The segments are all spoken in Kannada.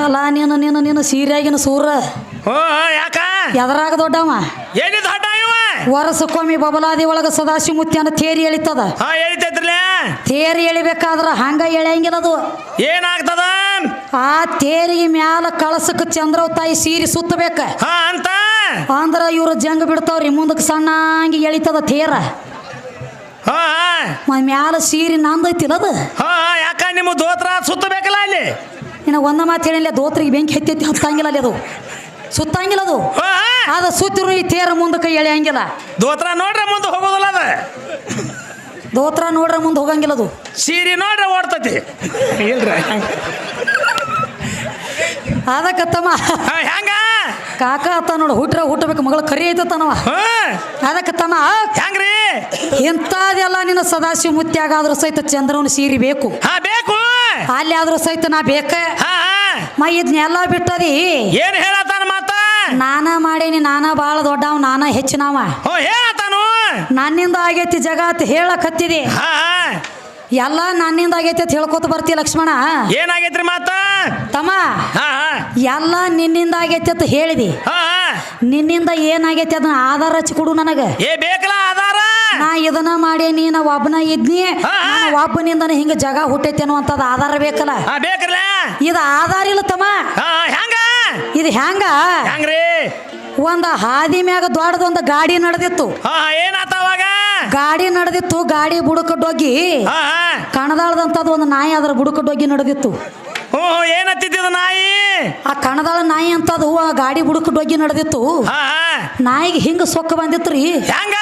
ಅಲ್ಲ ನೀನು ನೀನು ನೀನು ಸೀರೆಯಾಗಿನ ಸೂರ. ಯಾಕ? ಎದರಾಗ ದೊಡ್ಡವ? ಇವ? ವರ್ಷಕ್ಕೊಮ್ಮೆ ಬಬಲಾದಿ ಒಳಗ ಸದಾಶಿವ ಮುತ್ಯನ ತೇರಿ ಎಳಿತದ. ಹಾ ತೇರಿ ಎಳಿಬೇಕಾದ್ರ ಹಂಗ ಎಳೆಯಂಗಿಲ್ಲ ಅದು. ಏನಾಗ್ತದ? ಆ ತೇರಿಗೆ ಮ್ಯಾಲ ಕಳಸಕ್ಕೆ ಚಂದ್ರವ ತಾಯಿ ಸೀರೆ ಸುತ್ತಬೇಕ. ಹಾ ಅಂತ? ಅಂದ್ರ ಇವ್ರ ಜಂಗ ಬಿಡ್ತಾವ್ರಿ ಮುಂದಕ್ಕೆ ಸಣ್ಣಂಗಿ ಎಳಿತದ ತೇರ. ಹಾ ಮ್ಯಾಲ ಸೀರೆ ನಂದೈತಿಲ್ಲ ಅದು. ಹಾ ಯಾಕ? ನಿಮ್ಮ ದೋತ್ರ ಸುತ್ತಬೇಕಲ್ಲ ಅಲ್ಲಿ? ಇನ್ನು ಒಂದ ಮಾತು ಹೇಳಿಲ್ಲ ದೋತ್ರಿಗೆ ಬೆಂಕಿ ಹತ್ತಿ ಹತ್ತಂಗಿಲ್ಲ ಅಲ್ಲಿ ಅದು. ಸುತ್ತಂಗಿಲ್ಲ ಅದು. ಅದು ಅದ ಸುತ್ತಿರು ಈ ತೇರ ಮುಂದಕ್ಕೆ ಎಳೆಯಂಗಿಲ್ಲ. ದೋತ್ರ ನೋಡ್ರೆ ಮುಂದೆ ಹೋಗೋದಿಲ್ಲ ಅದ. ದೋತ್ರ ನೋಡ್ರೆ ಮುಂದೆ ಹೋಗಂಗಿಲ್ಲ ಅದು. ಸೀರೆ ನೋಡ್ರೆ ಓಡ್ತತಿ. ಇಲ್ರಿ. ಅದಕ್ಕೆ ತಮ್ಮ. ಹೆಂಗ? ಕಾಕ ಅತ್ತ ನೋಡು ಹುಟ್ರ ಹುಟ್ಟಬೇಕು ಮಗಳು ಕರಿ ಐತತ್ತನವ. ಹಾ. ಅದಕ್ಕೆ ತಮ್ಮ. ಹೆಂಗ್ರಿ? ಇಂಥದೆಲ್ಲ ನಿನ್ನ ಸದಾಶಿವ ಮುತ್ಯಾಗಾದ್ರೂ ಸಹಿತ ಚಂದ್ರವನ ಸೀರಿ ಬೇಕು. ಹಾ ಬೇಕು ಅಲ್ಲಿ ಆದ್ರೂ ಸಹಿತ ನಾ ಬೇಕ? ಹಾ ಮ ಇದನ್ನೆಲ್ಲ ಬಿಟ್ಟದಿ? ಏನ್ ಹೇಳತಾನ ಮಾತ? ನಾನ ಮಾಡೇನಿ ನಾನ ಬಾಳ ದೊಡ್ಡವ ನಾನ ಹೆಚ್ಚಿನವ. ಓ ಹೇಳತ್ತಾನು? ನನ್ನಿಂದ ಆಗೈತಿ ಜಗತ್ ಹೇಳಕತ್ತಿದಿ ಹಾ ಎಲ್ಲ ನನ್ನಿಂದ ಆಗೈತಿ ಅಂತ ಹೇಳ್ಕೊತ ಬರ್ತಿ ಲಕ್ಷ್ಮಣ. ಏನಾಗೈತ್ರಿ ಮಾತ? ತಮ್ಮ ಹಾ ಎಲ್ಲ ನಿನ್ನಿಂದ ಆಗೈತಿ ಅಂತ ಹೇಳಿದಿ. ಹಾ. ನಿನ್ನಿಂದ ಏನಾಗೈತಿ ಅದನ್ನ ಆಧಾರ ಹಚ್ಚಿ ಕೊಡು ನನಗೆ. ಏ ಬೇಕಲ್ಲ ನಾ ಇದನ್ನ ಮಾಡಿ ನೀನ ಒಬ್ಬನ ಇದ್ನಿ. ಹಾ, ಒಬ್ಬನಿಂದನೇ ಹಿಂಗ ಜಗ ಹುಟ್ಟೈತಿ ಅನ್ನುವಂಥದ್ದು ಆಧಾರ ಬೇಕಲ್ಲ? ಹಾ ಬೇಕ್ರಲ್ಲ? ಇದು ಆಧಾರ ಇಲ್ಲ ತಮ್ಮ. ಹಾ ಹೆಂಗ ಇದು ಹೆಂಗ ಹೆಂಗ್ರಿ ಒಂದ ಹಾದಿ ಮ್ಯಾಗ ದೊಡ್ಡದೊಂದು ಗಾಡಿ ನಡೆದಿತ್ತು. ಹಾ ಏನಾತ ಅವಾಗ? ಗಾಡಿ ನಡೆದಿತ್ತು ಗಾಡಿ ಹಾ ಹಾ. ಕಣದಾಳದಂಥದ್ದು ಒಂದು ನಾಯಿ ಅದರ ಬುಡಕಡ್ಡೋಗಿ ನಡೆದಿತ್ತು. ಏನತ್ತಿದ್ದು ನಾಯಿ? ಆ ಕಣದಾಳ ನಾಯಿ ಅಂತದು ಆ ಗಾಡಿ ಬುಡಕಡ್ಡೋಗಿ ನಡೆದಿತ್ತು. ಹಾ ಹಾ. ನಾಯಿಗೆ ಹಿಂಗ ಸೊಕ್ಕ ಬಂದಿತ್ರಿ. ಹೆಂಗ?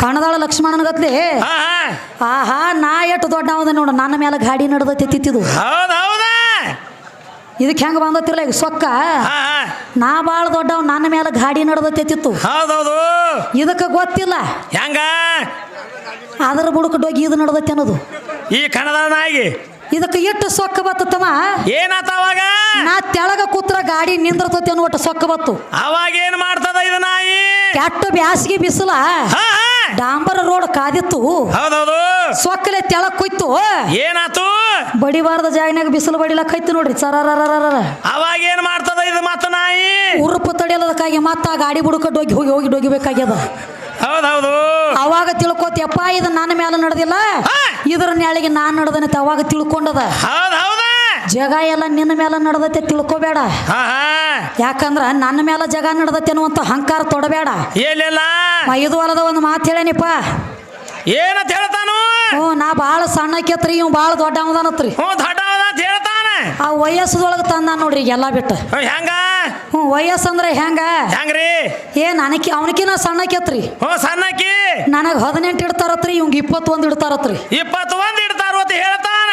ಕಣದಾಳ ಲಕ್ಷ್ಮಣನಗತ್ಲೆ ಹಾ ಹಾ. ಆಹಾ ನಾ ಎಷ್ಟು ದೊಡ್ಡವದ ನೋಡು ನನ್ನ ಮೇಲೆ ಗಾಡಿ ನಡೆದೈತಿ ತಿತ್ತಿದು ಹೌದ್ ಹೌದಾ. ಇದಕ್ಕೆ ಹೆಂಗ ಬಂದತಿರ್ಲ ಈಗ ಸೊಕ್ಕ? ಹಾ ಹಾ. ನಾ ಬಾಳ ದೊಡ್ಡವ ನನ್ನ ಮೇಲೆ ಗಾಡಿ ನಡೆದತ್ತಿತ್ತು ಹೌದೌದು ಇದಕ್ಕೆ ಗೊತ್ತಿಲ್ಲ. ಹೆಂಗ? ಅದರ ಬುಡಕಡ್ಡೋಗಿ ಇದು ನಡೆದತ್ತೆ ಅನ್ನೋದು. ಈ ಕಣದ ನಾಯಿಗೆ? ಇದಕ್ಕೆ ಎಷ್ಟು ಸೊಕ್ಕ ಬತ್ತಮ್ಮ ಏನಾತ ಅವಾಗ? ನಾ ತೆಳಗ ಕೂತ್ರ ಗಾಡಿ ನಿಂದಿರ್ತತಿ ಅನ್ನೋ ಒಟ್ಟು ಸೊಕ್ಕ ಬತ್ತು. ಅವಾಗ ಏನ್ ಮಾಡ್ತದ ಇದು ನಾಯಿ? ಕೆಟ್ಟ ಬ್ಯಾಸಿಗೆ ಬಿಸಿಲ ಡಾಂಬರ ರೋಡ್ ಕಾದಿತ್ತು. ಹೌದೌದು. ಸೊಕ್ಕಲೆ ತೆಳಗ್ ಕುಯ್ತು. ಏನಾತು? ಬಡಿಬಾರದ ಜಾಗನಾಗ ಬಿಸಿಲು ಬಡಿಲಕ್ಕೈತಿ ನೋಡ್ರಿ. ಸರರರರ ಅವಾಗ ಏನ್ ಮಾಡ್ತದ ಇದು ಮತ್ತ ನಾಯಿ? ಉರುಪು ತಡೆಯಲದಕ್ಕಾಗಿ ಮತ್ತ ಆ ಗಾಡಿ ಬುಡಕ ಡೋಗಿ ಹೋಗಿ ಹೋಗಿ ಡೋಗಿಬೇಕಾಗ್ಯದ. ಹೌದೌದು. ಅವಾಗ ತಿಳ್ಕೊತಿಯಪ್ಪ ಇದು ನನ್ನ ಮೇಲೆ ನಡೆದಿಲ್ಲ. ಇದ್ರ ನ್ಯಾಳಿಗೆ ನಾನು ನಡೆದನಂತ ಅವಾಗ ತಿಳ್ಕೊಂಡದ. ಜಗ ಎಲ್ಲ ನಿನ್ನ ಮೇಲೆ ನಡೆದತ್ತೆ ತಿಳ್ಕೊಬೇಡ. ಯಾಕಂದ್ರ ನನ್ನ ಮೇಲೆ ಜಗ ನಡೆದತ್ತೆ ಅನ್ನುವಂತ ಅಹಂಕಾರ ತೊಡಬೇಡ. ಐದು ಇದು ಅಲ್ಲದ ಒಂದು ಮಾತು ಹೇಳೇನಿಪ್ಪ? ಏನಂತ ಹೇಳ್ತಾನು? ಹ್ಞೂ ನಾ ಭಾಳ ಸಣ್ಣಕ್ಕೆತ್ರಿ ಇವ್ ಭಾಳ ದೊಡ್ಡ ಅವದಾನತ್ರಿ ಹ್ಞೂ ದೊಡ್ಡ ಅಂತ ಹೇಳ್ತಾನ ಆ ವಯಸ್ಸದೊಳಗೆ ತಂದ ನೋಡ್ರಿ ಎಲ್ಲ ಬಿಟ್ಟು. ಹೆಂಗ? ಹ್ಞೂ ವಯಸ್ಸಂದ್ರೆ ಹೆಂಗ? ಹೆಂಗ್ರಿ? ಏ ನನಕಿ ಅವನಕಿನ ಸಣ್ಣಕ್ಕೆತ್ರಿ ಹ್ಞೂ ಸಣ್ಣಕ್ಕಿ? ನನಗೆ ಹದಿನೆಂಟು ಇಡ್ತಾರತ್ರಿ ಇವ್ಗೆ ಇಪ್ಪತ್ತೊಂದು ಇಡ್ತಾರತ್ರಿ. ಇಪ್ಪತ್ತೊಂದು ಇಡ್ತಾರ ಅಂತ ಹೇಳ್ತಾನ.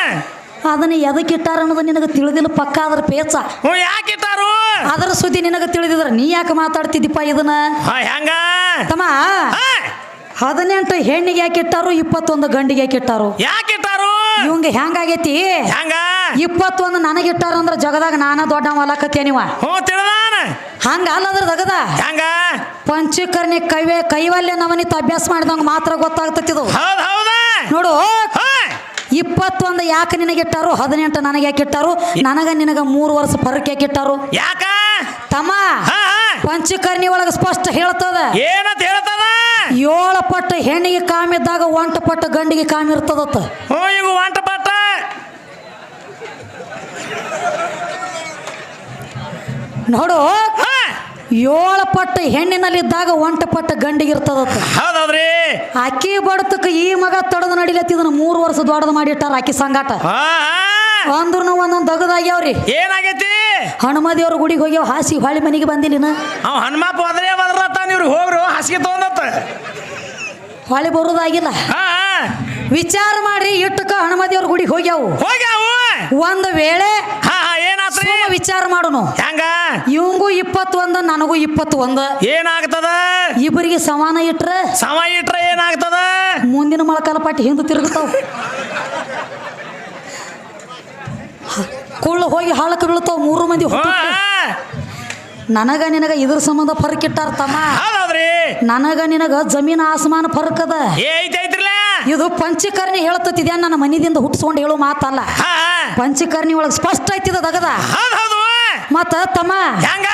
ಅದನ್ನ ಎದಕ್ಕೆ ಇಟ್ಟಾರ ಅನ್ನೋದು ನಿನಗೆ ತಿಳಿದಿಲ್ಲ ಪಕ್ಕ ಅದ್ರ ಪೇಚ. ಹ್ಞೂ ಯಾಕೆ ಇಟ್ಟಾರು? ಅದರ ಸುದ್ದಿ ನಿನಗೆ ತಿಳಿದಿದ್ರ ನೀ ಯಾಕೆ ಮಾತಾಡ್ತಿದ್ದಿಪ್ಪ ಇದನ್ನ? ಹಾ ಹೆಂಗ? ತಮ್ಮ ಹಾ. ಹದಿನೆಂಟು ಹೆಣ್ಣಿಗೆ ಯಾಕೆ ಇಟ್ಟಾರು ಇಪ್ಪತ್ತೊಂದು ಗಂಡಿಗೆ ಯಾಕೆ ಇಟ್ಟಾರು? ಯಾಕೆ ಇಟ್ಟಾರು? ಇವಂಗ ಹೆಂಗಾಗೈತಿ ಹೆಂಗ? ಇಪ್ಪತ್ತೊಂದು ನನಗಿಟ್ಟಾರ ಅಂದ್ರೆ ಜಗದಾಗ ನಾನ ದೊಡ್ಡ ಮಲಕತ್ತೇನಿವ ಹ್ಞೂ ತಿಳಿದಾನ ಹಂಗ ಅಲ್ಲದ್ರ ದಗದ ಹೆಂಗ? ಪಂಚಕರ್ಣಿ ಕೈವೆ ಕೈವಲ್ಯ ನವನಿತ ಅಭ್ಯಾಸ ಮಾಡಿದಂಗ ಮಾತ್ರ ಗೊತ್ತಾಗ್ತತಿದು ಹೌದ್ ಹೌದಾ? ನೋಡು. ಇಪ್ಪತ್ತೊಂದು ಯಾಕೆ ನಿನಗಿಟ್ಟಾರು ಹದಿನೆಂಟು ನನಗೆ ಯಾಕೆ ಇಟ್ಟಾರು? ನನಗ ನಿನಗ ಮೂರು ವರ್ಷ ಫರಕ್ ಯಾಕಿಟ್ಟಾರು ಯಾಕ? ತಮ್ಮ ಹಾ ಪಂಚಕರ್ಣಿ ಒಳಗ ಸ್ಪಷ್ಟ ಹೇಳ್ತದ. ಏನಂತ ಹೇಳ್ತದ? ಏಳು ಪಟ್ಟ ಹೆಣ್ಣಿಗೆ ಕಾಮಿದ್ದಾಗ ಒಂಟು ಪಟ್ಟ ಗಂಡಿಗೆ ಕಾಮಿ ಇರ್ತದತ್ತ. ಹ್ಞೂ ಈಗ ಒಂಟ ಪಟ್ಟ ನೋಡು. ಏಳು ಹೆಣ್ಣಿನಲ್ಲಿ ಹೆಣ್ಣಿನಲ್ಲಿದ್ದಾಗ ಒಂಟ ಪಟ್ಟ ಗಂಡಿಗಿರ್ತದ ಹೌದೌದ್ರಿ. ಅಕ್ಕಿ ಬಡತಕ್ಕ ಈ ಮಗ ತಡದು ನಡಿಲತ್ತಿದನ ಮೂರು ವರ್ಷ ದೊಡ್ಡದು ಮಾಡಿಟ್ಟಾರ ಅಕ್ಕಿ ಸಂಗಾಟ. ಅಂದ್ರೂ ಒಂದೊಂದು ದಗದಾಗ್ಯಾವ್ರಿ. ಏನಾಗೈತಿ? ಹನುಮದೇವ್ರ ಗುಡಿಗೆ ಹೋಗ್ಯಾವ ಹಾಸಿ ಹೊಳಿ ಮನೆಗೆ ಬಂದಿಲ್ಲಿನ. ಅವ ಹನುಮಪ್ಪ ಅಂದ್ರೆ ಇವ್ರು ಹೋಗ್ರು ಹಾಸಿಗೆ ತಗೊಂಡತ್ತ. ಹೊಳಿ ಬರುದಾಗಿಲ್ಲ. ವಿಚಾರ ಮಾಡ್ರಿ ಇಟ್ಟಕ ಹನುಮದೇವ್ರ ಗುಡಿಗೆ ಹೋಗ್ಯಾವು. ಹೋಗ್ಯಾವು. ಒಂದು ವೇಳೆ ವಿಚಾರ ಮಾಡುನು. ಹೆಂಗ? ಇವಂಗೂ ಇಪ್ಪತ್ತೊಂದು ನನಗೂ ಇಪ್ಪತ್ತೊಂದು. ಏನಾಗ್ತದ? ಇಬ್ಬರಿಗೆ ಸಮಾನ ಇಟ್ರ? ಸಮ ಇಟ್ರೆ ಏನಾಗ್ತದ? ಮುಂದಿನ ಮೊಳಕಾಲ ಪಟ್ಟಿ ಹಿಂದೆ ತಿರುಗ್ತಾವ. ಕುಳ್ಳು ಹೋಗಿ ಹಾಳಕ್ಕೆ ಬೀಳ್ತಾವ ಮೂರು ಮಂದಿ ನನಗ ನಿನಗ ಇದ್ರ ಸಂಬಂಧ ಫರ್ಕ್ ಇಟ್ಟಾರ ತಮ್ಮ. ನನಗ ನಿನಗ ಜಮೀನ್ ಆಸಮಾನ ಫರ್ಕ್ ಅದ. ಇದು ಪಂಚಕರ್ಣಿ ಹೇಳ್ತತಿದ್ಯಾ ನನ್ನ ಮನಿದಿಂದ ಹುಟ್ಟಿಸ್ಕೊಂಡು ಹೇಳೋ ಮಾತಲ್ಲ. ಪಂಚಕರ್ಣಿ ಒಳಗೆ ಸ್ಪಷ್ಟ ಐತಿದ ದಗದ. ಮತ್ತ ತಮ್ಮ. ಹೆಂಗ?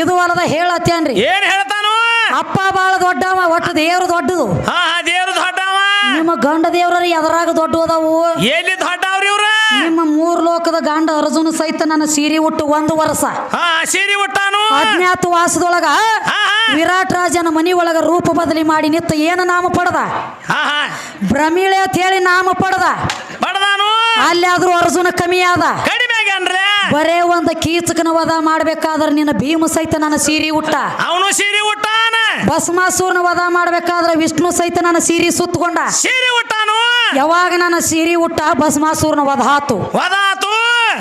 ಇದು ಹೊಲದ ಹೇಳತ್ತೇನ್ರಿ. ಏನ್ ಹೇಳ್ತಾನು? ಅಪ್ಪ ಬಾಳ ದೊಡ್ಡವ ಒಟ್ಟು ದೇವ್ರು ದೊಡ್ಡದು. ಹಾ ದೇವ್ರು ದೊಡ್ಡವ. ನಿಮ್ಮ ಗಂಡ ದೇವ್ರ ಎದರಾಗ ದೊಡ್ಡ ಅದಾವು. ಎಲ್ಲಿ ದೊಡ್ಡವ್ರಿ ಇವ್ರ? ನಿಮ್ಮ ಮೂರ್ ಲೋಕದ ಗಂಡ ಅರ್ಜುನ ಸಹಿತ ನನ್ನ ಸೀರೆ ಉಟ್ಟು ಒಂದು ವರ್ಷ. ಹಾ ಸೀರಿ ಉಟ್ಟಾನು? ಅಜ್ಞಾತ ವಾಸದೊಳಗ ವಿರಾಟ್ ರಾಜನ ಮನಿ ಒಳಗ ರೂಪ ಬದಲಿ ಮಾಡಿ ನಿತ್ತ ಏನು ನಾಮ ಪಡದ? ಭ್ರಮಿಳೆ ಅಂತ ಹೇಳಿ ನಾಮ ಪಡದ? ಅಲ್ಲಿ ಆದ್ರೂ ಅರ್ಜುನ ಕಮ್ಮಿ ಆದ? ಬರೇ ಒಂದು ಕೀಚಕನ ವದ ಮಾಡ್ಬೇಕಾದ್ರೆ ನಿನ್ನ ಭೀಮ ಸಹಿತ ನನ್ನ ಸೀರಿ ಉಟ್ಟ. ಅವನು ಸೀರಿ ಉಟ್ಟಾನ. ಭಸ್ಮಾಸೂರ್ನ ವದ ಮಾಡ್ಬೇಕಾದ್ರೆ ವಿಷ್ಣು ಸಹಿತ ನನ್ನ ಸೀರಿ ಸುತ್ತಕೊಂಡ ಸೀರಿ ಉಟ್ಟಾನು. ಯಾವಾಗ ನನ್ನ ಸೀರಿ ಉಟ್ಟ ಭಸ್ಮಾಸೂರ್ನ ವಧ ಆತು. ವದಾತು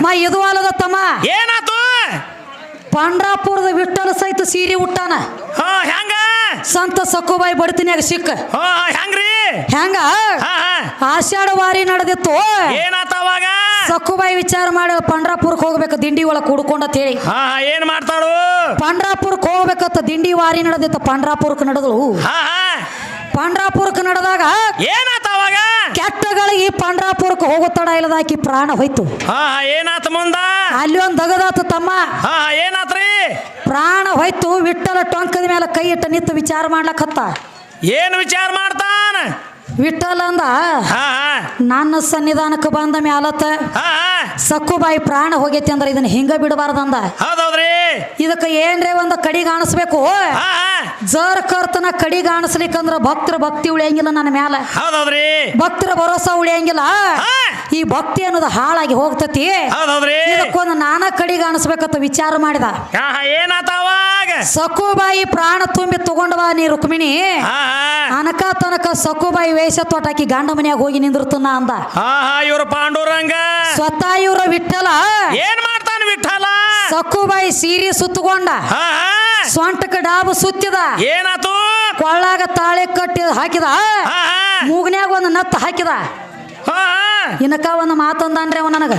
ಮಾ ಇದು ಅಲ್ಲದ ತಮ್ಮ ಏನಾತು? ಪಾಂಡ್ರಾಪುರದ ವಿಠ್ಠಲ ಸಹಿತ ಸೀರಿ ಉಟ್ಟಾನ. ಹಾ ಹೆಂಗ? ಸಂತ ಸಕ್ಕುಬಾಯಿ ಬಡ್ತಿನ್ಯಾಗ ಸಿಕ್ಕ. ಹಾ ಹೆಂಗ್ರಿ ಹೆಂಗ ಆಷಾಢ ವಾರಿ ನಡೆದಿತ್ತು. ಏನಾತ ಅವಾಗ? ಸಕ್ಕುಬಾಯಿ ವಿಚಾರ ಮಾಡಿ ಪಂಡ್ರಾಪುರಕ್ಕೆ ಹೋಗ್ಬೇಕು ದಿಂಡಿ ಒಳಗೆ ಕುಡ್ಕೊಂಡ ಹೇಳಿ. ಏನ್ ಮಾಡ್ತಾಳು? ಪಂಡ್ರಾಪುರಕ್ಕೆ ಹೋಗ್ಬೇಕತ್ತ ದಿಂಡಿ ವಾರಿ ನಡೆದಿತ್ತು ಪಂಡ್ರಾಪುರಕ್ಕೆ ನಡೆದಳು. ಪಂಡ್ರಾಪುರಕ್ಕೆ ನಡೆದಾಗ ಏನಾತ ಅವಾಗ ಪಾಂಡ್ರಾಪುರಕ್ಕೆ ಹೋಗೋ ತಡ ಇಲ್ಲದ ಆಕಿ ಪ್ರಾಣ ಹೋಯ್ತು. ಹಾ ಹಾ ಏನಾತ ಮುಂದ? ಅಲ್ಲಿ ಒಂದು ದಗದಾತು ತಮ್ಮ. ಹಾ ಹಾ ಏನಾತ್ರಿ? ಪ್ರಾಣ ಹೋಯ್ತು ವಿಠಲ ಟೊಂಕದ ಮೇಲೆ ಕೈ ಇಟ್ಟ ನಿಂತು ವಿಚಾರ ಮಾಡ್ಲಕತ್ತ ಏನ್ ವಿಚಾರ ಮಾಡ್ತಾನ? ವಿಠಲ ಅಂದ ಹಾ ಹಾ. ನನ್ನ ಸನ್ನಿಧಾನಕ್ಕೆ ಬಂದ ಮ್ಯಾಲತ್ತ ಹಾ ಹಾ. ಸಕ್ಕುಬಾಯಿ ಪ್ರಾಣ ಹೋಗೈತಿ ಅಂದ್ರೆ ಇದನ್ನ ಹಿಂಗ ಬಿಡಬಾರ್ದಂದ. ಹೌದೌದ್ರಿ. ಇದಕ್ಕೆ ಏನ್ರೇ ಒಂದು ಕಡಿ ಕಾಣಿಸ್ಬೇಕು. ಹಾ ಹಾ. ಜರ್ ಕರ್ತನ ಕಡಿ ಕಾಣಿಸ್ಲಿಕ್ಕಂದ್ರ ಭಕ್ತರ ಭಕ್ತಿ ಉಳಿಯಂಗಿಲ್ಲ ನನ್ನ ಮ್ಯಾಲ. ಹೌದೌದ್ರಿ? ಭಕ್ತರ ಭರೋಸಾ ಉಳಿಯಂಗಿಲ್ಲ. ಈ ಭಕ್ತಿ ಅನ್ನೋದು ಹಾಳಾಗಿ ಹೋಗ್ತತಿ. ಹೌದೌದ್ರಿ? ಇದಕ್ಕೊಂದು ನಾನ ಕಡಿ ಕಾಣಿಸ್ಬೇಕಂತ ವಿಚಾರ ಮಾಡಿದ. ಸಕುಬಾಯಿ ಪ್ರಾಣ ತುಂಬಿ ತಗೊಂಡವ ಬಾ ನೀ ರುಕ್ಮಿಣಿ. ಅನಕ ತನಕ ಸಕುಬಾಯಿ ವೇಷ ತೋಟಾಕಿ ಗಂಡ ಮನೆಯಾಗ ಹೋಗಿ ನಿಂದಿರ್ತನ ಅಂದ. ಇವ್ರ ಪಾಂಡುರಂಗ. ಸ್ವತಃ ಇವರ ವಿಠಲ ಏನ್ ಮಾಡ್ತಾನೆ ವಿಠಲ ಸಕುಬಾಯಿ ಸೀರೆ ಸುತ್ತಕೊಂಡ ಹಾ ಡಾಬು ಸುತ್ತಿದ. ಏನಾತು? ಕೊಳ್ಳಾಗ ತಾಳೆ ಕಟ್ಟಿ ಹಾಕಿದ. ಮೂಗ್ನ್ಯಾಗ ಒಂದು ನತ್ತ ಹಾಕಿದ. ಇನಕ ಒಂದು ಮಾತಂದನ್ರಿ ಅವ ನನಗ.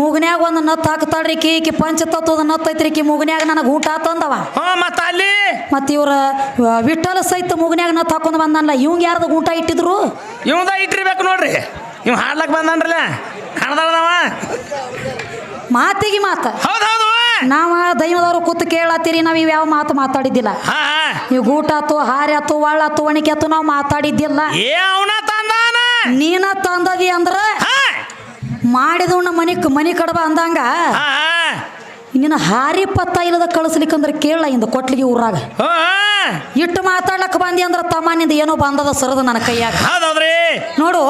ಮೂಗ್ನ್ಯಾಗ ಒಂದು ನತ್ತ ಹಾಕ್ತಾಳ್ರಿ ಕಿ ಕಿ ಪಂಚತತ್ವದ ನತ್ತ ಐತ್ರಿ ಕಿ ಮೂಗ್ನ್ಯಾಗ ನನಗೆ ಊಟ ತಂದವ. ಮತ್ತ ಅಲ್ಲಿ? ಮತ್ತ ಇವ್ರ ವಿಠಲ ಸಹಿತ ಮೂಗ್ನ್ಯಾಗ ನತ್ತ ಹಾಕೊಂಡ್ ಬಂದಲ್ಲ ಇವಂಗ ಯಾರ್ದ ಊಟ ಇಟ್ಟಿದ್ರು? ಇವಂದ ಇಟ್ಟಿರ್ಬೇಕು ನೋಡ್ರಿ. ಇವ್ ಹಾಡ್ಲಕ್ ಬಂದನ್ರಲ್ಲ ಕಣದಳದವ ಮಾತಿಗೆ ಮಾತ. ಹೌದೌದು ನಾವ ದೈವದವ್ರು ಕೂತ್ ಕೇಳತ್ತೀರಿ ನಾವ್ ಇವ್ ಯಾವ ಮಾತು ಮಾತಾಡಿದ್ದಿಲ್ಲ. ಹಾ ಇವ್ ಗೂಟ ಆತು ಹಾರಿ ಆತು ಒಳ್ಳ ಅತ್ತು ಒಣಿಕೆ ಅತ್ತು ನಾವು ಮಾತಾಡಿದ್ದಿಲ್ಲ. ಏ ಅವನ ತಂದಾನ? ನೀನ ತಂದದಿ ಅಂದ್ರ ಹಾ. ಮಾಡಿದವನ ಮನಿ ಮನಿ ಕಡಬ ಅಂದಂಗ ಹಾ ನಿನ್ನ ಹಾರಿ ಪತ್ತ ಇಲ್ಲದ ಕಳಿಸ್ಲಿಕ್ಕಂದ್ರ ಕೇಳ ಇಂದ ಕೊಟ್ಲಿಗೆ ಊರಾಗ. ಹಾ ಇಟ್ಟು ಮಾತಾಡ್ಲಕ್ ಬಂದಿ ಅಂದ್ರ ತಮ್ಮನಿಂದ ಏನೋ ಬಂದದ ಸರದ ನನ್ನ ಕೈಯಾಗ. ಹೌದೌದ್ರಿ. ನೋಡು.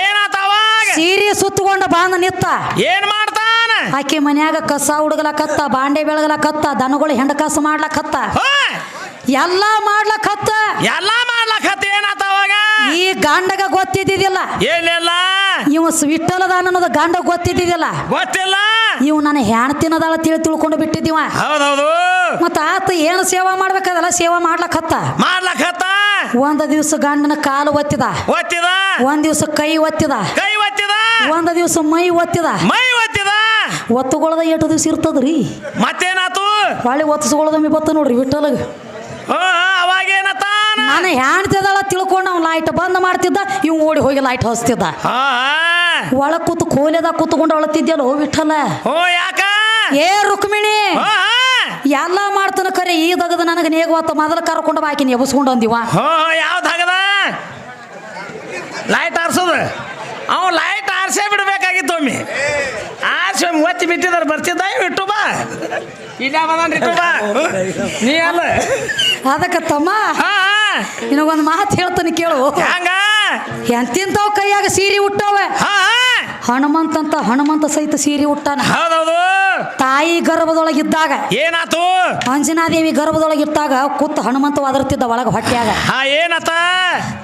ಏನಾತ ಅವಾಗ? ಸೀರೆ ಸುತ್ತಕೊಂಡ ಬಾಂದ ನಿತ್ತ. ಏನ್ ಆಕೆ ಮನ್ಯಾಗ ಕಸ ಹುಡುಗಲಕತ್ತ ಬಾಂಡೆ ಬೆಳಗಲಕತ್ತ ದನಗಳು ಹೆಂಡಕಾಸ ಮಾಡ್ಲಕತ್ತ ಹಾ ಎಲ್ಲಾ ಮಾಡ್ಲಕತ್ತ ಎಲ್ಲ ಮಾಡ್ಲಕತ್ತ ಏನಾತ ಅವಾಗ? ಈ ಗಂಡಗ ಗೊತ್ತಿದ್ದಿದಿಲ್ಲ ಏನಿಲ್ಲ. ಇವ ವಿಠಲದ ಅನ್ನೋದು ಗಾಂಡ ಗೊತ್ತಿದ್ದಿದಿಲ್ಲ ಗೊತ್ತಿಲ್ಲ. ಇವ್ ನನ್ನ ಹೆಣ್ತಿನದಾಳ ತಿಳಿ ತಿಳ್ಕೊಂಡು ಬಿಟ್ಟಿದ್ದೀವ. ಹೌದೌದು. ಮತ್ತ ಆತ ಏನು ಸೇವಾ ಮಾಡ್ಬೇಕಾದಲ್ಲ ಸೇವಾ ಮಾಡ್ಲಕತ್ತ ಮಾಡ್ಲಕತ್ತ ಒಂದ ದಿವ್ಸ ಗಂಡನ ಕಾಲು ಒತ್ತಿದ. ಒತ್ತಿದ. ಒಂದ್ ದಿವ್ಸ ಕೈ ಒತ್ತಿದ. ಕೈ ಒತ್ತಿದ. ಒಂದ ದಿವ್ಸ ಮೈ ಒತ್ತಿದ. ಮೈ ಒತ್ತಿದ ಒತ್ತುಗೊಳದ ಎಷ್ಟು ದಿವಸ ಇರ್ತದ್ರಿ. ಮತ್ತೇನಾತು? ಹೊಳ್ಳಿ ಒತ್ತಿಸ್ಕೊಳ್ಳೋದಮ್ಮಿ ಬತ್ತ ನೋಡ್ರಿ ವಿಠಲಗ ಹಾ ಅವಾಗ ಏನತ್ತಾನ ನಾನು ಹೆಣ್ತಿದಾಳ ತಿಳ್ಕೊಂಡು ಅವ್ನು ಲೈಟ್ ಬಂದ್ ಮಾಡ್ತಿದ್ದ ಇವ್ ಓಡಿ ಹೋಗಿ ಲೈಟ್ ಹಚ್ತಿದ್ದ. ಹಾ ಒಳ ಕೂತು ಕೋಲೆದಾಗ ಕೂತ್ಕೊಂಡು ಅಳತಿದ್ಯಲ್ಲ ಓ ವಿಠಲ. ಓ ಯಾಕ? ಏ ರುಕ್ಮಿಣಿ. ಹಾ ಎಲ್ಲ ಮಾಡ್ತಾನ ಕರೆ ಈ ದಗದ ನನಗೆ ನೇಗವತ್ತ ಮೊದಲು ಕರ್ಕೊಂಡು ಬಾಕಿ ನೆಬಸ್ಕೊಂಡು ಅಂದಿವ. ಯಾವ ಯಾವ್ದು ಹಗದ ಲೈಟ್ ಆರ್ಸೋದು? ಅವ ಲೈಟ್ ಆರ್ಸೇ ಬಿಡ್ಬೇಕಾಗಿತ್ತು ಒಮ್ಮೆ. ಒಮ್ಮೆ ಒತ್ತಿ ಬಿಟ್ಟಿದ್ದಾರೆ ಬರ್ತಿದ್ದ ಇಟ್ಟು ಬಾ. ಇಲ್ಲ ಬಂದನ್ರಿ ಇಟ್ಟು ಬಾ. ನೀ ಅಲ್ಲ. ಅದಕ್ಕೆ ತಮ್ಮ ನಿನಗೊಂದು ಮಾತು ಹೇಳ್ತಾನೆ ಕೇಳು. ಹಂಗ? ಎಂತಿಂತವ್ ಕೈಯಾಗ ಸೀರೆ ಹನುಮಂತ ಅಂತ ಹನುಮಂತ ಸಹಿತ ಸೀರೆ ಹುಟ್ಟಾನ ಹೌದೌದು. ತಾಯಿ ಗರ್ಭದೊಳಗಿದ್ದಾಗ ಏನಾತು? ಅಂಜನಾದೇವಿ ಗರ್ಭದೊಳಗಿದ್ದಾಗ ಕೂತ್ ಹನುಮಂತ ಒದರ್ತಿದ್ದ ಒಳಗ ಹೊಟ್ಟೆಯಾಗ. ಹಾ ಏನತ್ತ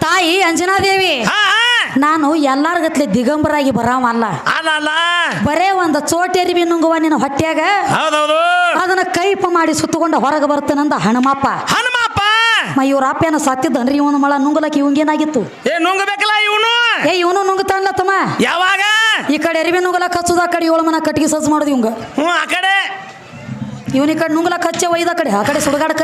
ತಾಯಿ ಅಂಜನಾದೇವಿ ಹಾ. ನಾನು ಎಲ್ಲಾರ್ಗತ್ಲೆ ದಿಗಂಬರಾಗಿ ಬರಾವ ಅಲ್ಲ. ಬರೇ ಒಂದು ಚೋಟೇರಿ ನುಂಗುವ ನಿನ್ನ ಹೌದೌದು. ಅದನ್ನ ಕೈಪ ಮಾಡಿ ಸುತ್ತಕೊಂಡು ಹೊರಗೆ ಬರ್ತೇನಂದ ಹನುಮಪ್ಪ. ಹನುಮಪ್ಪ! ಇವ್ರ ಏನೋ ಸತ್ತಿದ್ದನ್ರಿ ಇವನು ಮಳ ನುಂಗಲಕ್ಕೆ ಇವಂಗೇನಾಗಿತ್ತು ಏ ನುಂಗಬೇಕಲ್ಲ ಇವನು? ಏ ಇವನು ನುಂಗುತ್ತಾನಲ್ಲ ತಮ್ಮ? ಯಾವಾಗ? ಈ ಕಡೆ ಅರಿವಿ ನುಂಗಲಕ್ಕೆ ಹಚ್ಚುದ ಆ ಕಡೆ ಏಳು ಮನ ಕಟ್ಟಿಗೆ ಸಜ್ಜು ಮಾಡೋದು ಇವಂಗ. ಹ್ಞೂ ಆ ಕಡೆ. ಇವನ ಈ ಕಡೆ ನುಂಗ್ಲಕ್ ಹಚ್ಚೆ ಒಯ್ದ ಕಡೆ ಆ ಕಡೆ ಸುಡಗಾಡಕ.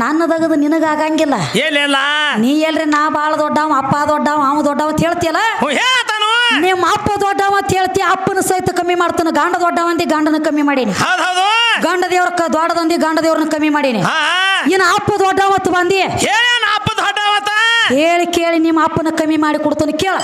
ನನ್ನದಗದು ನಿನಗ ಆಗಂಗಿಲ್ಲ ಏನಿಲ್ಲ ನೀ ಎಲ್ರಿ ನಾ ಬಾಳ ದೊಡ್ಡವ ಅಪ್ಪ ದೊಡ್ಡವ ಅವ ದೊಡ್ಡವ ಅಂತ ಹೇಳ್ತಿಯಲ್ಲ? ನಿಮ್ಮ ಅಪ್ಪ ದೊಡ್ಡವ ಅಂತ ಹೇಳ್ತಿ ಅಪ್ಪನ ಸಹಿತ ಕಮ್ಮಿ ಮಾಡ್ತಾನ. ಗಂಡ ದೊಡ್ಡವ ಅಂದಿ ಗಂಡನ ಕಮ್ಮಿ ಮಾಡೀನಿ. ಗಂಡ ದೇವ್ರ ದೊಡ್ಡದಂದಿ ಗಂಡ ದೇವ್ರನ್ನ ಕಮ್ಮಿ ಮಾಡೀನಿ. ಇನ್ನು ಅಪ್ಪ ದೊಡ್ಡವತ್ತು ಬಂದಿ? ಹೇಳ ಕೇಳಿ ನಿಮ್ಮ ಅಪ್ಪನ ಕಮ್ಮಿ ಮಾಡಿ ಕೊಡ್ತಾನೆ ಕೇಳ.